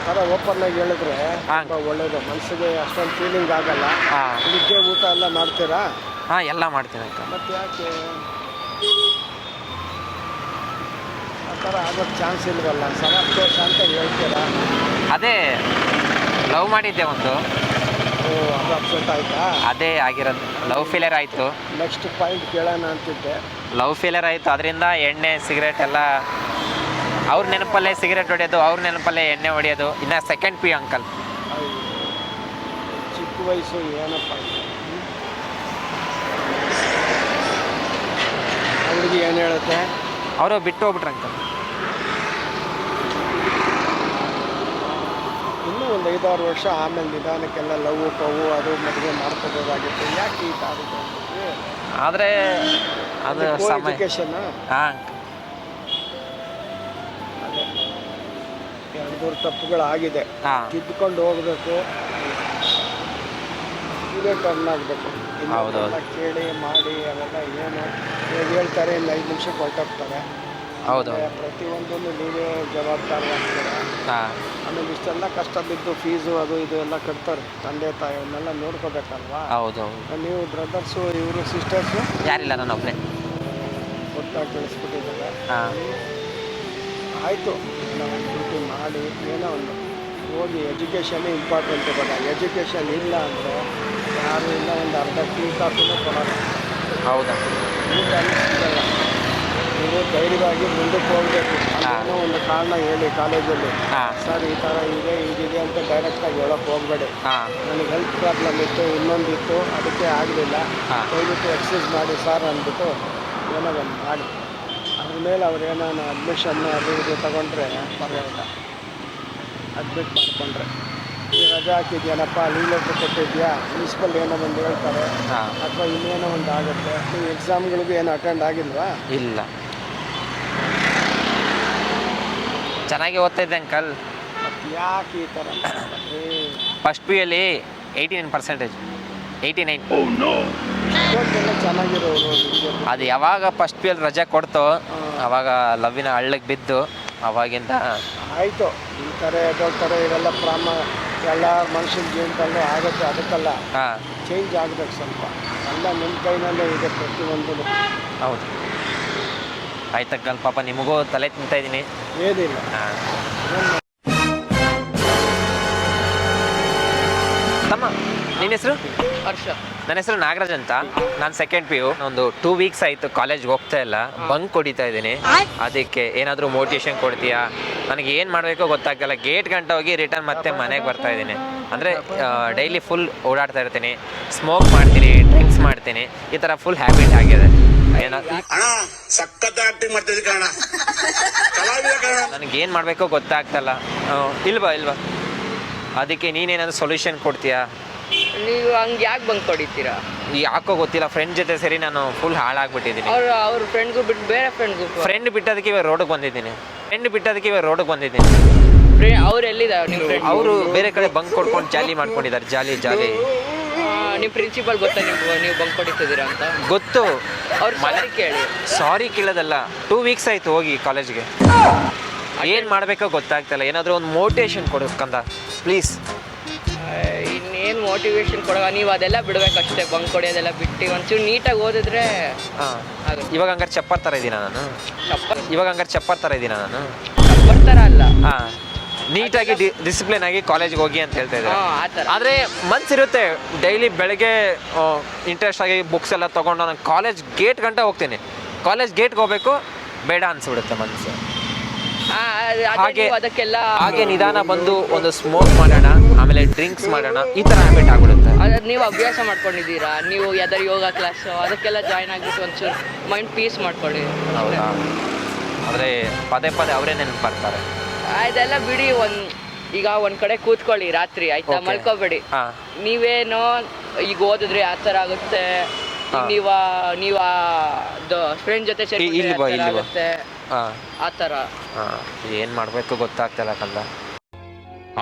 ಥರ ಓಪನ್ ಆಗಿ ಹೇಳಿದ್ರೆ. ತುಂಬ ಒಳ್ಳೇದು. ಮನಸ್ಸಿಗೆ ಅಷ್ಟೊಂದು ಫೀಲಿಂಗ್ ಆಗಲ್ಲ. ಹಾಂ. ನಿದ್ದೆ ಊಟ ಎಲ್ಲ ಮಾಡ್ತೀರಾ? ಹಾ ಎಲ್ಲ ಮಾಡ್ತೀನಿ ಅಂತ ಮತ್ತೆ ಯಾಕೆ? ಆ ಥರ ಆಗೋಕ್ಕೆ ಚಾನ್ಸ್ ಇಲ್ವಲ್ಲ? ಸಮತೋಷ ಅಂತ ಹೇಳ್ತೀರಾ? ಅದೇ ಲವ್ ಮಾಡಿದ್ದೆ ಒಂದು. ಓ ಅದು ಅಪ್ಸೆಟ್ ಆಯ್ತಾ? ಅದೇ ಆಗಿರೋದು. ಲವ್ ಫೇಲಿಯರ್ ಆಯಿತು. ನೆಕ್ಸ್ಟ್ ಪಾಯಿಂಟ್ ಕೇಳೋಣ ಅಂತಿದ್ದೆ. ಲವ್ ಫೇಲಿಯರ್ ಆಯಿತು. ಅದರಿಂದ ಎಣ್ಣೆ ಸಿಗರೇಟ್ ಎಲ್ಲ ಅವ್ರ ನೆನಪಲ್ಲೇ ಸಿಗರೇಟ್ ಹೊಡೆಯೋದು ಅವ್ರ ನೆನಪಲ್ಲೇ ಎಣ್ಣೆ ಹೊಡೆಯೋದು ಇನ್ನು ಸೆಕೆಂಡ್ ಪಿ ಅಂಕಲ್. ಚಿಕ್ಕ ವಯಸ್ಸು ಏನಪ್ಪ? ಹುಡುಗಿ ಏನು ಹೇಳುತ್ತೆ? ಅವರು ಬಿಟ್ಟು ಹೋಗ್ಬಿಟ್ರೆ ಅಂಕಲ್ ಇನ್ನೂ ಒಂದು ಐದಾರು ವರ್ಷ ಆಮೇಲೆ ನಿಧಾನಕ್ಕೆಲ್ಲ ಲವ್ ಪವು ಅದು ಮದುವೆ ಮಾಡ್ಕೋಬೋದಾಗಿತ್ತು. ಯಾಕೆ ಈ ತಾರೀಕು ಆದರೆ ಅದು ಎಜುಕೇಶನ್ ಹಾಂ ಎರಡು ಮೂರು ತಪ್ಪುಗಳಾಗಿದೆ. ಹಾಂ. ತಿದ್ದುಕೊಂಡು ಹೋಗಬೇಕು. ಟರ್ನ್ ಆಗಬೇಕು. ಹೌದೌದು. ಕೇಳಿ ಮಾಡಿ ಅವೆಲ್ಲ ಏನು? ಹೇಳ್ತಾರೆ ಇನ್ನು ಐದು ನಿಮಿಷ ಹೊರಟೋಗ್ತಾರೆ ಪ್ರತಿಯೊಂದನ್ನು ನೀವೇ ಜವಾಬ್ದಾರಿಯಾಗ್ತೀರ ಹಾಂ. ಆಮೇಲೆ ಇಷ್ಟೆಲ್ಲ ಕಷ್ಟ ಬಿದ್ದು ಫೀಸು ಅದು ಇದು ಎಲ್ಲ ಕಟ್ತಾರೆ ತಂದೆ ತಾಯಿ ಅವನ್ನೆಲ್ಲ ನೋಡ್ಕೋಬೇಕಲ್ವಾ? ಹೌದು ಹೌದು ನೀವು ಬ್ರದರ್ಸು ಇವರು ಸಿಸ್ಟರ್ಸು? ಯಾರಿಲ್ಲ ನಾನು ಒಬ್ಬನೇ ಗೊತ್ತಾಗಿ ತಿಳಿಸ್ಬಿಟ್ಟಿದ್ದಾರೆ. ಹಾಂ. ಆಯಿತು. ನಾವು ಮಾಡಿ ಏನೋ ಒಂದು ಹೋಗಿ ಎಜುಕೇಷನ್ನೇ ಇಂಪಾರ್ಟೆಂಟ್ ಇವಾಗ ಎಜುಕೇಷನ್ ಇಲ್ಲ ಅಂದರೆ ಯಾರು ಇಲ್ಲ ಒಂದು ಅರ್ಧ ಟೀ ಕಾಫಿನೂ ಕೊಡೋಲ್ಲ. ಹೌದಾ? ಊಟ ಸಿಗಲ್ಲ. ನೀವು ಧೈರ್ಯವಾಗಿ ಮುಂದಕ್ಕೆ ಹೋಗಬೇಕು. ಏನೋ ಒಂದು ಕಾರಣ ಹೇಳಿ ಕಾಲೇಜಲ್ಲಿ. ಸರ್ ಈ ಥರ ಇದೆ ಹೀಗಿದೆ ಅಂತ ಡೈರೆಕ್ಟಾಗಿ ಹೇಳೋಕ್ಕೆ ಹೋಗಬೇಡಿ. ನನಗೆ ಹೆಲ್ತ್ ಪ್ರಾಬ್ಲಮ್ ಇತ್ತು ಇನ್ನೊಂದಿತ್ತು ಅದಕ್ಕೆ ಆಗಲಿಲ್ಲ. ದಯವಿಟ್ಟು ಎಕ್ಸಸೈಸ್ ಮಾಡಿ ಸರ್ ಅಂದ್ಬಿಟ್ಟು ಏನೋ ಒಂದು ಮಾಡಿ. ಅದ್ರ ಮೇಲೆ ಅವ್ರು ಏನೋ ಅಡ್ಮಿಷನ್ ಅದು ಇದು ತೊಗೊಂಡ್ರೆ ಪರವಾಗಿಲ್ಲ. ಅಡ್ಮಿಟ್ ಮಾಡಿಕೊಂಡ್ರೆ. ಈ ರಜೆ ಹಾಕಿದ್ಯಾನಪ್ಪ ಲೀವ್ ಲೆಟ್ರ್ ಕೊಟ್ಟಿದ್ಯಾ? ಮುನ್ಸಿಪಲ್ ಏನೋ ಒಂದು ಹೇಳ್ತಾರೆ. ಹಾಂ. ಅಥವಾ ಇನ್ನೇನೋ ಒಂದು ಆಗುತ್ತೆ. ನೀವು ಎಕ್ಸಾಮ್ಗಳಿಗೂ ಏನು ಅಟೆಂಡ್ ಆಗಿಲ್ವಾ? ಇಲ್ಲ. ಚೆನ್ನಾಗಿ ಓದ್ತಾ ಇದ್ದೆ ಅಂಕಲ್. ಮತ್ತು ಯಾಕೆ ಈ ಥರ? ಫಸ್ಟ್ ಪಿ ಯಲ್ಲಿ eighty nine percentage eighty nine ಇಷ್ಟೊಂದೆಲ್ಲ ಚೆನ್ನಾಗಿರೋರು ನಿಮಗೆ ಅದು ಯಾವಾಗ ಫಸ್ಟ್ ಪಿ ಅಲ್ಲಿ ರಜೆ ಕೊಡ್ತೋ ಅವಾಗ ಲವ್ವಿನ ಹಳ್ಳಕ್ಕೆ ಬಿದ್ದು ಅವಾಗಿಂದ? ಆಯಿತು. ಈ ಥರ ತರ ಇವೆಲ್ಲ ಪ್ರಾಮ ಎಲ್ಲ ಮನುಷ್ಯನ ಜೀವನದಲ್ಲೂ ಆಗುತ್ತೆ ಅದಕ್ಕೆಲ್ಲ. ಹಾಂ. ಚೇಂಜ್ ಆಗಬೇಕು ಸ್ವಲ್ಪ. ಎಲ್ಲ ನಿಮ್ಮ ಕೈನಲ್ಲೇ ಇದೆ ಪ್ರತಿಯೊಂದು. ಹೌದು. ಆಯ್ತಕ್ಕಲ್ ಪಾಪ ನಿಮಗೂ ತಲೆ ತಿಂತಾ ಇದ್ದೀನಿ. ಏನಿಲ್ಲ. ಹಾಂ. ತಮ್ಮ ನಿನ್ನ ಹೆಸರು? ಹರ್ಷ. ನನ್ನ ಹೆಸರು ನಾಗರಾಜ್ ಅಂತ. ನಾನು ಸೆಕೆಂಡ್ ಪಿ ಯು ಒಂದು ಟೂ ವೀಕ್ಸ್ ಆಯಿತು ಕಾಲೇಜ್ಗೆ ಹೋಗ್ತಾ ಇಲ್ಲ. ಬಂಕ್ ಹೊಡಿತಾ ಇದ್ದೀನಿ. ಅದಕ್ಕೆ ಏನಾದರೂ ಮೋಟಿವೇಶನ್ ಕೊಡ್ತೀಯಾ? ನನಗೆ ಏನು ಮಾಡಬೇಕೋ ಗೊತ್ತಾಗಲ್ಲ ಗೇಟ್ ಗಂಟೆ ಹೋಗಿ ರಿಟರ್ನ್ ಮತ್ತೆ ಮನೆಗೆ ಬರ್ತಾ ಇದ್ದೀನಿ. ಅಂದರೆ ಡೈಲಿ ಫುಲ್ ಓಡಾಡ್ತಾ ಇರ್ತೀನಿ. ಸ್ಮೋಕ್ ಮಾಡ್ತೀನಿ ಡ್ರಿಂಕ್ಸ್ ಮಾಡ್ತೀನಿ. ಈ ಥರ ಫುಲ್ ಹ್ಯಾಬಿಟ್ ಆಗಿದೆ. ಏನೋ ಅಣ್ಣ ಸಖತ್ ಆಕ್ಟಿಂಗ್ ಮಾಡ್ತಿದ್ದೆ ಕಣ ಕಲಾವಿದ ಕಣ ನನಗೆ ಏನು ಮಾಡಬೇಕೋ ಗೊತ್ತಾಗ್ತಲ್ಲ. ಇಲ್ವಾ ಇಲ್ವಾ? ಅದಕ್ಕೆ ನೀನೇನಾದರೂ ಸೊಲ್ಯೂಷನ್ ಕೊಡ್ತೀಯಾ? ನೀವು ಹಂಗೆ ಯಾಕೆ ಬಂಕ್ ಹೊಡಿತೀರಾ ಯಾಕೋ ಗೊತ್ತಿಲ್ಲ ಫ್ರೆಂಡ್ ಜೊತೆ ಸರಿ ನಾನು ಫುಲ್ ಹಾಳಾಗ್ಬಿಟ್ಟಿದ್ದೀನಿ. ಅವ್ರು ಅವ್ರ ಫ್ರೆಂಡ್ಗೂ ಬಿಟ್ಟು ಬೇರೆ ಫ್ರೆಂಡ್ಗೂ ಫ್ರೆಂಡ್ ಬಿಟ್ಟೋದಕ್ಕೆ ಇವಾಗ ರೋಡಿಗೆ ಬಂದಿದ್ದೀನಿ. ಫ್ರೆಂಡ್ ಬಿಟ್ಟೋದಕ್ಕೆ ಇವಾಗ ರೋಡಿಗೆ ಬಂದಿದ್ದೀನಿ. ಅವ್ರು ಎಲ್ಲಿದ್ದಾರೆ ನಿಮ್ಮ ಫ್ರೆಂಡ್ ಅವರು ಬೇರೆ ಕಡೆ ಬಂಕ್ ಕೊಡ್ಕೊಂಡು ಜಾಲಿ ಮಾಡ್ಕೊಂಡಿದ್ದಾರೆ ಜಾಲಿ ಜಾಲಿ. ನಿಮ್ಮ ಪ್ರಿನ್ಸಿಪಲ್ ಗೊತ್ತಾ ನೀವು ನೀವು ಬಂಕ್ ಹೊಡಿತಿದ್ದೀರಾ ಅಂತ? ಗೊತ್ತು. ಅವ್ರು ಮನೆ ಕೇಳಿ. ಸಾರಿ ಕೇಳೋದಲ್ಲ ಟೂ ವೀಕ್ಸ್ ಆಯ್ತು ಹೋಗಿ ಕಾಲೇಜ್ಗೆ ಏನು ಮಾಡಬೇಕೋ ಗೊತ್ತಾಗ್ತಿಲ್ಲ ಏನಾದರೂ ಒಂದು ಮೋಟಿವೇಶನ್ ಕೊಡು ಕಂದ. ಪ್ಲೀಸ್ ಇನ್ನೇನು ಮೋಟಿವೇಶನ್ ಕೊಡೋ ನೀವು ಅದೆಲ್ಲ ಬಿಡ್ಬೇಕಷ್ಟೇ ಬಂಕ್ ಅದೆಲ್ಲ ಬಿಟ್ಟು. ಒಂಚೂರು ನೀಟಾಗಿ ಓದಿದ್ರೆ ಹಾಂ. ಇವಾಗ ಹಂಗಾರೆ ಚಪ್ಪರ್ ಥರ ಇದ್ದೀನ ನಾನು? ಚಪ್ಪರ್? ಇವಾಗ ಹಂಗಾರೆ ಚಪ್ಪರ್ ಥರ ಇದ್ದೀನ ನಾನು? ಚಪ್ಪರ್ ಥರ ಅಲ್ಲ. ಹಾಂ. ನೀಟಾಗಿ ಡಿಸಿಪ್ಲಿನ್ ಆಗಿ ಕಾಲೇಜ್ಗೆ ಹೋಗಿ ಅಂತ ಹೇಳ್ತಾ ಇದ್ದಾರೆ. ಹಾಂ ಆ ಥರ ಆದರೆ ಮನ್ಸಿರುತ್ತೆ ಡೈಲಿ ಬೆಳಗ್ಗೆ ಇಂಟ್ರೆಸ್ಟ್ ಆಗಿ ಬುಕ್ಸ್ ಎಲ್ಲ ತೊಗೊಂಡು ನಾನು ಕಾಲೇಜ್ ಗೇಟ್ ಗಂಟೆ ಹೋಗ್ತೀನಿ. ಕಾಲೇಜ್ ಗೇಟ್ಗೆ ಹೋಗ್ಬೇಕು ಬೇಡ ಅನಿಸ್ಬಿಡುತ್ತೆ ಮನಸ್ಸು ಹಾಗೆ ಅದಕ್ಕೆಲ್ಲ ಹಾಗೆ ನಿಧಾನ ಬಂದು ಒಂದು ಸ್ಮೋಕ್ ಮಾಡೋಣ ಆಮೇಲೆ ಡ್ರಿಂಕ್ಸ್ ಮಾಡೋಣ ಈ ಥರ ಹ್ಯಾಬಿಟ್ ಆಗ್ಬಿಡುತ್ತೆ. ಅದ್ ನೀವು ಅಭ್ಯಾಸ ಮಾಡ್ಕೊಂಡಿದ್ದೀರಾ? ನೀವು ಯಾವ್ದಾರು ಯೋಗ ಕ್ಲಾಸ್ ಅದಕ್ಕೆಲ್ಲ ಜಾಯ್ನ್ ಆಗಿಬಿಟ್ಟು ಒಂಚೂರು ಮೈಂಡ್ ಪೀಸ್ ಮಾಡ್ಕೊಳ್ಳಿ. ಹೌದಾ? ಆದರೆ ಪದೇ ಪದೇ ಅವರೇ ನೆನಪು ಬರ್ತಾರೆ ಅದೆಲ್ಲ ಬಿಡಿ ಒಂದ್ ಈಗ ಒಂದ್ ಕಡೆ ಕೂತ್ಕೊಳ್ಳಿ ರಾತ್ರಿ ಆಯ್ತಾ? Okay. ಮಲ್ಕೋಬೇಡಿ. ಹಾ. ನೀವೇನೋ ಈಗ ಓದಿದ್ರೆ ಆ ಥರ ಆಗುತ್ತೆ. ಹಾ. ನೀವ ನೀವ ಫ್ರೆಂಡ್ ಜೊತೆ ಸೇರಿ ಇಲ್ಲಿ ಬಾ, ಇಲ್ಲಿ ಬಾ. ಆಗುತ್ತೆ. ಹಾ. ಆ ಥರ. ಹಾ ಏನು ಮಾಡಬೇಕು ಗೊತ್ತಾಗ್ತಿಲ್ಲ ಕಂದ.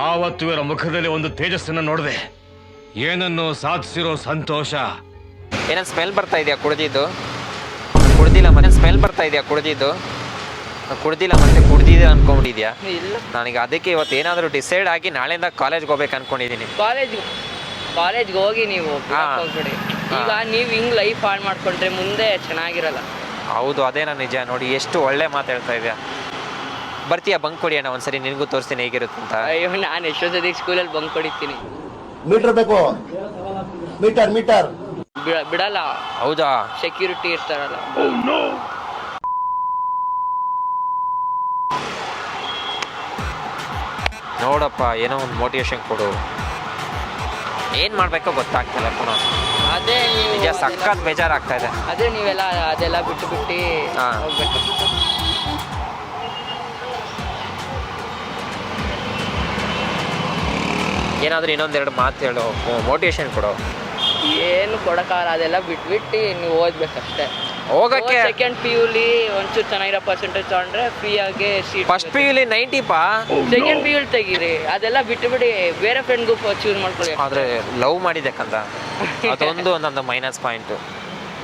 ಆವತ್ತು ಇವರ ಮುಖದಲ್ಲಿ ಒಂದು ತೇಜಸ್ಸನ್ನು ನೋಡಿದೆ. ಏನನ್ನು ಸಾಧಿಸಿರೋ ಸಂತೋಷ? ಏನೋ ಸ್ಮೆಲ್ ಬರ್ತಾ ಇದೆಯಾ ಕುಡ್ದಿದ್ದು? ಕುಡ್ದಿಲ್ಲ ಮತ್ತೆ ಸ್ಮೆಲ್ ಬರ್ತಾ ಇದೆಯಾ ಕುಡ್ದಿದ್ದು? ಕುಡ್ದಿಲ್ಲ ಮತ್ತೆ ಕುಡ್ದಿದೆ ಅನ್ಕೊಂಡಿದ್ಯಾ? ಇಲ್ಲ. ನನಗೆ ಅದಕ್ಕೆ ಇವತ್ತು ಏನಾದರೂ ಡಿಸೈಡ್ ಆಗಿ ನಾಳೆಯಿಂದ ಕಾಲೇಜ್ಗೆ ಹೋಗ್ಬೇಕು ಅನ್ಕೊಂಡಿದ್ದೀನಿ ಕಾಲೇಜ್ ಕಾಲೇಜ್ಗೆ ಹೋಗಿ ನೀವು ಬಿಡಕ್. ಈಗ ನೀವು ಹಿಂಗ್ ಲೈಫ್ ಹಾಳು ಮಾಡ್ಕೊಂಡ್ರೆ ಮುಂದೆ ಚೆನ್ನಾಗಿರಲ್ಲ. ಹೌದು ಅದೇನೋ ನಿಜ. ನೋಡಿ ಎಷ್ಟು ಒಳ್ಳೆ ಮಾತಾಡ್ತಾ ಹೇಳ್ತಾ ಇದೆಯಾ. ಬರ್ತೀಯಾ ಬಂಕ್ ಕೊಡಿ ಅಣ್ಣ ಒಂದ್ಸರಿ ನಿನಗೂ ತೋರಿಸ್ತೀನಿ ಹೇಗಿರುತ್ತೆ ಅಂತ. ಅಯ್ಯೋ ನಾನು ಎಷ್ಟೋ ಸತಿ ಸ್ಕೂಲಲ್ಲಿ ಬಂಕ್ ಕೊಡಿತೀನಿ ಮೀಟರ್ ಬೇಕು. Meter meter. ಬಿಡ- ಬಿಡಲ್ಲ. ಹೌದಾ? ಸೆಕ್ಯೂರಿಟಿ ಇರ್ತಾರಲ್ಲ. ನೋಡಪ್ಪ ಏನೋ ಒಂದು ಮೋಟಿವೇಶನ್ ಕೊಡು. ಏನು ಮಾಡಬೇಕೋ ಗೊತ್ತಾಗ್ತಿಲ್ಲ ಪುನಃ. ಅದೇ ನೀವು ನಿಜ ಸಖತ್ ಬೇಜಾರಾಗ್ತಾ ಇದೆ. ಅದೇ ನೀವೆಲ್ಲ ಅದೆಲ್ಲ ಬಿಟ್ಟು ಬಿಟ್ಟು ಹಾ. ಹೋಗ್ಬೇಕು. ಏನಾದರೂ ಇನ್ನೊಂದೆರಡು ಮಾತು ಹೇಳು ಮೋಟಿವೇಶನ್ ಕೊಡು. ಏನು ಕೊಡೋಕ್ಕಾಗಲ್ಲ ಅದೆಲ್ಲ ಬಿಟ್ಬಿಟ್ಟು ನೀವು ಓದ್ಬೇಕಷ್ಟೇ. ಹೋಗಕ್ಕೆ ಸೆಕೆಂಡ್ ಪಿ ಯುಲಿ ಒಂಚೂರು ಚೆನ್ನಾಗಿರೋ ಪರ್ಸೆಂಟೇಜ್ ತಗೊಂಡ್ರೆ ಫ್ರೀ ಆಗಿ ಸೀಟ್ ಫಸ್ಟ್ ಪಿ ಯುಲಿ ನೈಂಟಿ ಪಾ ಸೆಕೆಂಡ್ ಪಿ ಯುಲ್ ತೆಗೀರಿ. ಅದೆಲ್ಲ ಬಿಟ್ಟುಬಿಡಿ ಬೇರೆ ಫ್ರೆಂಡ್ ಗ್ರೂಪ್ ಚೂಸ್ ಮಾಡ್ಕೊಳ್ಳಿ ಆದ್ರೆ ಲವ್ ಮಾಡಿದ್ದಕ್ಕಂತ ಅದೊಂದು ಒಂದೊಂದು ಮೈನಸ್ ಪಾಯಿಂಟ್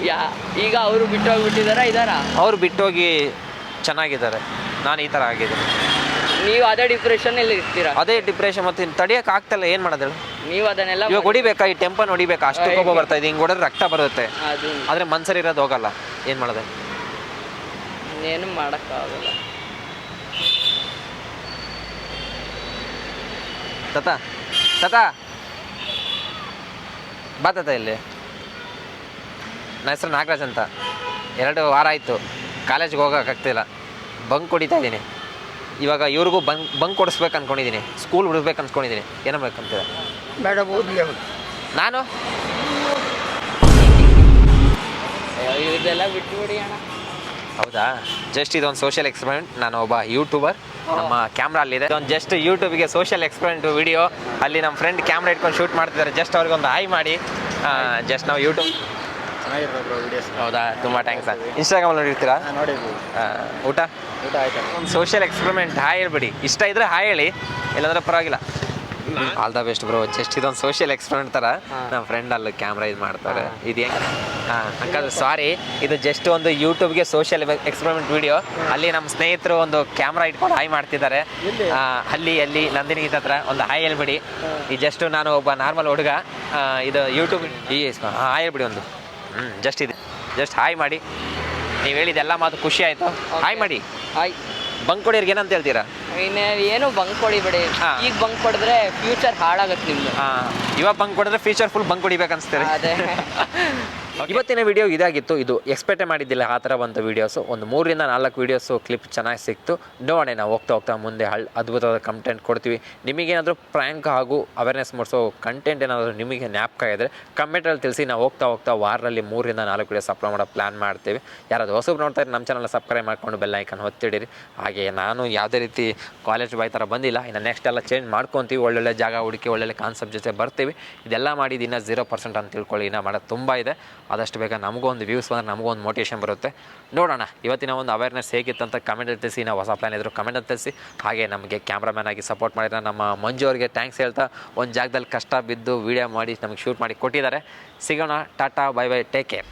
ಯಾ ಈಗ ಅವರು ಬಿಟ್ಟು ಇದಾರಾ? ಇದಾರ ಅವ್ರು ಬಿಟ್ಟೋಗಿ ಚೆನ್ನಾಗಿದ್ದಾರೆ. ನಾನು ಈ ಥರ ಆಗಿದ್ದೀನಿ. ನೀವು ಅದೇ ಡಿಪ್ರೆಷನ್ ಅಲ್ಲಿ ಇರ್ತೀರಾ? ಅದೇ ಡಿಪ್ರೆಷನ್ ಮತ್ತೆ ತಡಿಯಕ್ಕೆ ಆಗ್ತಲ್ಲ ಏನು ಮಾಡೋದು ಹೇಳು? ನೀವು ಅದನ್ನೆಲ್ಲ ಇವಾಗ ಹೊಡಿಬೇಕಾ? ಈ ಟೆಂಪನ್ ಹೊಡಿಬೇಕಾ? ಅಷ್ಟು ಕೋಪ ಬರ್ತಾ ಇದೆ ಹಿಂಗೆ ಹೊಡೆದ್ರೆ ರಕ್ತ ಬರುತ್ತೆ. ಅದು. ಆದರೆ ಮನ್ಸರಿ ಇರೋದು ಹೋಗಲ್ಲ ಏನು ಮಾಡೋದು? ಏನು ಮಾಡೋಕ್ಕಾಗಲ್ಲ. ತತ ತತ. ಬಾ ತತ ಇಲ್ಲಿ. ನನ್ನ ಹೆಸರು ನಾಗರಾಜ್ ಅಂತ. ಎರಡು ವಾರ ಆಯಿತು ಕಾಲೇಜ್ಗೆ ಹೋಗೋಕ್ಕಾಗ್ತಿಲ್ಲ ಬಂಕ್ ಹೊಡಿತಾ ಇದ್ದೀನಿ. ಇವಾಗ ಇವ್ರಿಗೂ ಬಂಕ್ ಬಂಕ್ ಕೊಡಿಸ್ಬೇಕು ಅನ್ಕೊಂಡಿದ್ದೀನಿ. ಸ್ಕೂಲ್ ಬಿಡ್ಬೇಕು ಅನ್ಕೊಂಡಿದ್ದೀನಿ. ಏನು ಬೇಕಂತಿದೆ. ಮೇಡಮ್ ಓದ್ಲಿ ಅವ್ರು. ನಾನು? ಅಯ್ಯೋ, ಇದೆಲ್ಲ ಬಿಟ್ಬಿಡಿ ಅಣ್ಣ. ಹೌದಾ? ಜಸ್ಟ್ ಇದೊಂದು ಸೋಷಿಯಲ್ ಎಕ್ಸ್ಪೆರಿಮೆಂಟ್ ನಾನು ಒಬ್ಬ ಯೂಟ್ಯೂಬರ್ ನಮ್ಮ ಕ್ಯಾಮ್ರಾ ಅಲ್ಲಿದೆ. ಒಂದು ಜಸ್ಟ್ ಯೂಟ್ಯೂಬ್ಗೆ ಸೋಷಿಯಲ್ ಎಕ್ಸ್ಪೆರಿಮೆಂಟ್ ವಿಡಿಯೋ ಅಲ್ಲಿ ನಮ್ಮ ಫ್ರೆಂಡ್ ಕ್ಯಾಮ್ರಾ ಇಟ್ಕೊಂಡು ಶೂಟ್ ಮಾಡ್ತಿದ್ದಾರೆ. ಜಸ್ಟ್ ಅವ್ರಿಗೆ ಒಂದು ಹಾಯ್ ಮಾಡಿ ಜಸ್ಟ್ ನಾವು ಯೂಟ್ಯೂಬ್ ಹೌದಾ? ತುಂಬ ಥ್ಯಾಂಕ್ಸ್ ಇನ್ಸ್ಟಾಗ್ರಾಮಲ್ಲಿ ನೋಡಿರ್ತೀರಾ? ನೋಡಿದ್ವಿ. ಊಟ? ಊಟ ಆಯ್ತಾ. ಒಂದು ಸೋಷಿಯಲ್ ಎಕ್ಸ್ಪೆರಿಮೆಂಟ್ ಹಾಯ್ ಹೇಳ್ಬಿಡಿ. ಇಷ್ಟ ಇದ್ರೆ ಹಾಯ್ ಹೇಳಿ. ಇಲ್ಲಾಂದ್ರೆ ಪರವಾಗಿಲ್ಲ. All the best bro just ಇದೊಂದು ಸೋಷಿಯಲ್ ಎಕ್ಸ್ಪೆರಿಮೆಂಟ್ ತರ ನಮ್ಮ ಫ್ರೆಂಡ್ ಅಲ್ಲಿ ಕ್ಯಾಮ್ರಾ ಇದು ಮಾಡ್ತಾರೆ. ಇದು ಹಾಂ ಅಂಕಲ್ ಸಾರಿ ಇದು ಜಸ್ಟ್ ಒಂದು ಯೂಟ್ಯೂಬ್ಗೆ ಸೋಷಿಯಲ್ ಎಕ್ಸ್ಪೆರಿಮೆಂಟ್ ವಿಡಿಯೋ ಅಲ್ಲಿ ನಮ್ಮ ಸ್ನೇಹಿತರು ಒಂದು ಕ್ಯಾಮ್ರಾ ಇಟ್ಕೊಂಡು ಹಾಯ್ ಮಾಡ್ತಿದ್ದಾರೆ. ಅಲ್ಲಿ ಅಲ್ಲಿ ನಂದಿನಿ ಹತ್ರ ಒಂದು ಹಾಯ್ ಹೇಳ್ಬಿಡಿ. ಈ ಜಸ್ಟ್ ನಾನು ಒಬ್ಬ ನಾರ್ಮಲ್ ಹುಡುಗ. ಇದು ಯೂಟ್ಯೂಬ್ ಈ ಹಾಯ್ ಹೇಳ್ಬಿಡಿ ಒಂದು. ಹ್ಞೂ ಜಸ್ಟ್ ಇದೆ. ಜಸ್ಟ್ ಹಾಯ್ ಮಾಡಿ. ನೀವು ಹೇಳಿದ್ದೆಲ್ಲ ಮಾತು ಖುಷಿ ಆಯಿತು. ಹಾಯ್ ಮಾಡಿ. ಹಾಯ್ ಬಂಕ್ ಕೊಡಿಯರ್ಗೆ ಏನಂತ ಹೇಳ್ತೀರಾ? ಇನ್ನು ಏನು ಬಂಕ್ ಕೊಡಿಬೇಡಿ ಹಾ. ಈಗ ಬಂಕ್ ಕೊಡಿದ್ರೆ ಫ್ಯೂಚರ್ ಹಾಳಾಗತ್ತೆ ನಿಮ್ದು. ಹಾಂ ಇವಾಗ ಬಂಕ್ ಕೊಡಿದ್ರೆ ಫ್ಯೂಚರ್ ಫುಲ್ ಬಂಕ್ ಅನ್ಸ್ತಾರೆ ಅದೇ. ಇವತ್ತಿನ ವಿಡಿಯೋ ಇದಾಗಿತ್ತು. ಇದು ಎಕ್ಸ್ಪೆಕ್ಟೇ ಮಾಡಿದ್ದಿಲ್ಲ ಆ ಥರ ಬಂತ ವೀಡಿಯೋಸು ಒಂದು ಮೂರರಿಂದ ನಾಲ್ಕು ವೀಡಿಯೋಸು ಕ್ಲಿಪ್ ಚೆನ್ನಾಗಿ ಸಿಕ್ತು. ನೋಡೋಣ ನಾವು ಹೋಗ್ತಾ ಹೋಗ್ತಾ ಮುಂದೆ ಹಳ್ ಅದ್ಭುತವಾದ ಕಂಟೆಂಟ್ ಕೊಡ್ತೀವಿ. ನಿಮಗೇನಾದರೂ ಪ್ರ್ಯಾಂಕ್ ಹಾಗೂ ಅವೇರ್ನೆಸ್ ಮೂಡಿಸೋ ಕಂಟೆಂಟ್ ಏನಾದರೂ ನಿಮಗೆ ಜ್ಞಾಪಕ ಇದ್ದರೆ ಕಮೆಂಟಲ್ಲಿ ತಿಳಿಸಿ. ನಾವು ಹೋಗ್ತಾ ಹೋಗ್ತಾ ವಾರದಲ್ಲಿ ಮೂರರಿಂದ ನಾಲ್ಕು ವೀಡಿಯೋಸ್ ಅಪ್ಲೋಡ್ ಮಾಡೋ ಪ್ಲ್ಯಾನ್ ಮಾಡ್ತೀವಿ. ಯಾರಾದ್ರು ಹೊಸಬ್ರು ನೋಡ್ತಾ ನಮ್ಮ ಚಾನಲ್ನ ಸಬ್ಸ್ಕ್ರೈಬ್ ಮಾಡ್ಕೊಂಡು ಬೆಲ್ ಐಕನ್ ಒತ್ತಿಡಿರಿ. ಹಾಗೆ ನಾನು ಯಾವುದೇ ರೀತಿ ಕಾಲೇಜ್ ಬಾಯ್ ಥರ ಬಂದಿಲ್ಲ. ಇನ್ನು ನೆಕ್ಸ್ಟ್ ಎಲ್ಲ ಚೇಂಜ್ ಮಾಡ್ಕೊತೀವಿ. ಒಳ್ಳೊಳ್ಳೆ ಜಾಗ ಹುಡುಕಿ ಒಳ್ಳೊಳ್ಳೆ ಕಾನ್ಸೆಪ್ಟ್ ಜೊತೆ ಬರ್ತೀವಿ. ಇದೆಲ್ಲ ಮಾಡಿ ಇನ್ನೂ ಜೀರೋ ಪರ್ಸೆಂಟ್ ಅಂತ ತಿಳ್ಕೊಳ್ಳಿ. ಇನ್ನೂ ಮಾಡೋದು ತುಂಬ ಇದೆ. ಆದಷ್ಟು ಬೇಗ ನಮಗೂ ಒಂದು ವ್ಯೂಸ್ ಬಂದರೆ ನಮಗೂ ಒಂದು ಮೋಟಿವೇಶನ್ ಬರುತ್ತೆ. ನೋಡೋಣ, ಇವತ್ತಿನ ಒಂದು ಅವೇರ್ನೆಸ್ ಹೇಗಿತ್ತು ಅಂತ ಕಮೆಂಟ್ ತಿಳಿಸಿ ನಾವು ಹೊಸ ಪ್ಲ್ಯಾನ್ ಇದ್ರು ಕಮೆಂಟ್ ತಿಳಿಸಿ. ಹಾಗೆ ನಮಗೆ ಕ್ಯಾಮ್ರಾಮ್ಯಾನ್ ಆಗಿ ಸಪೋರ್ಟ್ ಮಾಡಿದ ನಮ್ಮ ಮಂಜು ಅವರಿಗೆ ಥ್ಯಾಂಕ್ಸ್ ಹೇಳ್ತಾ ಒಂದು ಜಾಗದಲ್ಲಿ ಕಷ್ಟ ಬಿದ್ದು ವೀಡಿಯೋ ಮಾಡಿ ನಮಗೆ ಶೂಟ್ ಮಾಡಿ ಕೊಟ್ಟಿದ್ದಾರೆ. ಸಿಗೋಣ, Tata bye bye take care